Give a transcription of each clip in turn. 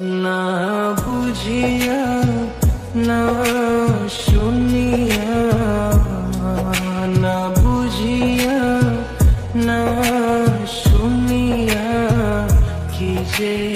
না বুঝিয়া না শুনিয়া না বুঝিয়া না শুনিয়া কি যে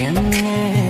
என்னே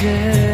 care.